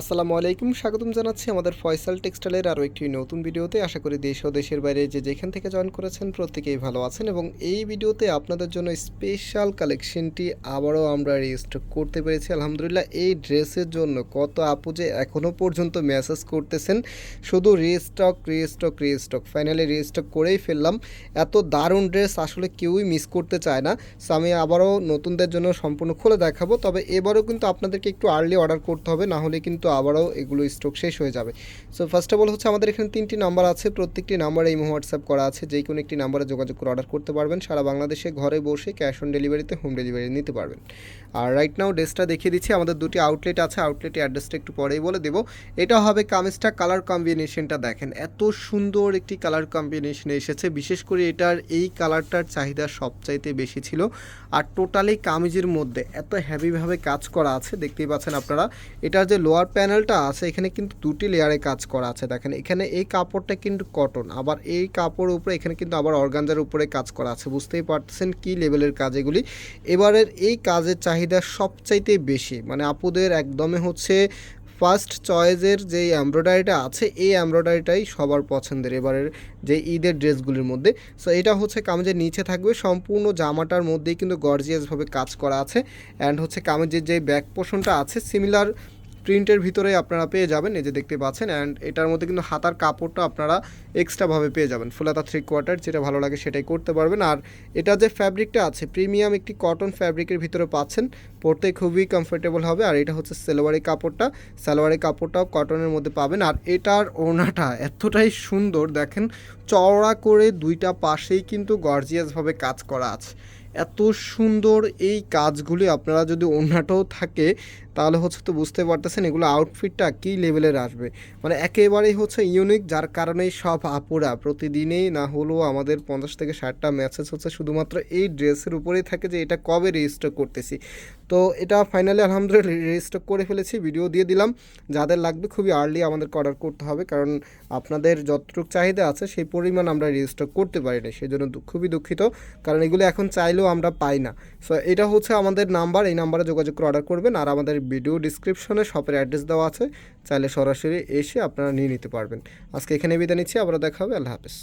আসসালামু আলাইকুম, স্বাগতম জানাচ্ছি আমাদের ফয়সাল টেক্সটাইলের আরও একটি নতুন ভিডিওতে। আশা করি দেশ ও দেশের বাইরে যে যেখান থেকে জয়েন করেছেন প্রত্যেকেই ভালো আছেন এবং এই ভিডিওতে আপনাদের জন্য স্পেশাল কালেকশনটি আবারও আমরা রেজিস্টার করতে পেরেছি। আলহামদুলিল্লাহ, এই ড্রেসের জন্য কত আপু যে এখনও পর্যন্ত মেসেজ করতেছেন। শুধু restock restock restock finally restock করেই ফেললাম। এত দারুণ ড্রেস আসলে কেউই মিস করতে চায় না। সো আমি আবারও নতুনদের জন্য সম্পূর্ণ খুলে দেখাবো। তবে এবারও কিন্তু আপনাদেরকে একটু আর্লি অর্ডার করতে হবে, না হলে কিন্তু আবারও এগুলো স্টক শেষ হয়ে যাবে। সো ফার্স্ট অফ অল হচ্ছে আমাদের এখানে তিনটি নাম্বার আছে। প্রত্যেকটি নাম্বারে এই হোয়াটসঅ্যাপ করা আছে। যে কোনো একটি নাম্বারে যোগাযোগ করে অর্ডার করতে পারবেন। সারা বাংলাদেশে ঘরে বসে ক্যাশ অন ডেলিভারিতে হোম ডেলিভারি নিতে পারবেন। আর রাইট নাও ড্রেসটা দেখিয়ে দিচ্ছি। আমাদের দুটি আউটলেট আছে। আউটলেটের অ্যাড্রেসটা একটু পরেই বলে দেবো। এটা হবে কামিজটা কালার কম্বিনেশনটা দেখেন। এত সুন্দর একটি কালার কম্বিনেশন এসেছে। বিশেষ করে এটার এই কালারটার চাহিদা সবচাইতে বেশি ছিল। আর টোটালি কামিজের মধ্যে এত হ্যাভিভাবে কাজ করা আছে। দেখতেই পাচ্ছেন আপনারা। এটার যে লোয়ার প্যানেলটা আছে, এখানে কিন্তু দুটি লেয়ারে কাজ করা আছে। দেখেন, এখানে এই কাপড়টা কিন্তু কটন আবার এই কাপড়ের উপরে, এখানে কিন্তু আবার অর্গানজার উপরে কাজ করা আছে। বুঝতেই পারতেছেন কি লেভেলের কাজ এগুলি? এবারের এই কাজের চাহিদা সবচাইতে বেশি মানে আপুদের একদমই হচ্ছে ফার্স্ট চয়েসের যে এমব্রয়ডারিটা আছে, এই এমব্রয়ডারিটাই সবার পছন্দের এবারের যে ঈদের ড্রেসগুলির মধ্যে। সো এটা হচ্ছে কামিজের নিচে থাকবে, সম্পূর্ণ জামাটার মধ্যেই কিন্তু গর্জিয়াসভাবে কাজ করা আছে। অ্যান্ড হচ্ছে কামিজের যে ব্যাক পোর্শনটা আছে সিমিলার প্রিন্টের ভিতরে আপনারা পেয়ে যাবেন, এই যে দেখতে পাচ্ছেন অ্যান্ড এটার মধ্যে কিন্তু হাতার কাপড়টা আপনারা এক্সট্রাভাবে পেয়ে যাবেন। ফুলাতা থ্রি কোয়ার্টার যেটা ভালো লাগে সেটাই করতে পারবেন। আর এটা যে ফ্যাব্রিকটা আছে প্রিমিয়াম একটি কটন ফ্যাব্রিকের ভিতরে পাচ্ছেন, পরতে খুবই কমফোর্টেবল হবে। আর এটা হচ্ছে সেলোয়ারি কাপড়টা, সালোয়ারি কাপড়টাও কটনের মধ্যে পাবেন। আর এটার ওড়নাটা এতটাই সুন্দর, দেখেন, চওড়া করে দুইটা পাশেই কিন্তু গর্জিয়াসভাবে কাজ করা আছে। এত সুন্দর এই কাজগুলি, আপনারা যদি ওনাটাও থাকে তাহলে হচ্ছে তো বুঝতে পারতেছেন এগুলো আউটফিটটা কী লেভেলের আসবে। মানে একেবারেই হচ্ছে ইউনিক যার কারণেই সব আপুরা প্রতিদিনেই না হলেও আমাদের পঞ্চাশ থেকে ষাটটা মেসেজ হচ্ছে শুধুমাত্র এই ড্রেসের উপরেই থাকে যে এটা কবে রেজিস্টার করতেছি। তো এটা ফাইনালি আলহামদুলিল্লাহ রেজিস্টার করে ফেলেছি ভিডিও দিয়ে দিলাম। যাদের লাগবে খুবই আর্লি আমাদেরকে অর্ডার করতে হবে, কারণ আপনাদের যতটুকু চাহিদা আছে সেই পরিমাণ আমরা রেজিস্টার করতে পারি না সেই জন্য খুবই দুঃখিত। কারণ এগুলো এখন চাইলেও আমরা পাই না। সো এটা হচ্ছে আমাদের নাম্বার এই নাম্বারে যোগাযোগ করে অর্ডার করবেন, আর আমাদের ভিডিও ডিসক্রিপশনে শপের অ্যাড্রেস দেওয়া আছে, চাইলে সরাসরি এসে আপনারা নিয়ে নিতে পারবেন। আজকে এখানে বিদায় নিচ্ছি আবার দেখা হবে, আল্লাহ হাফেজ।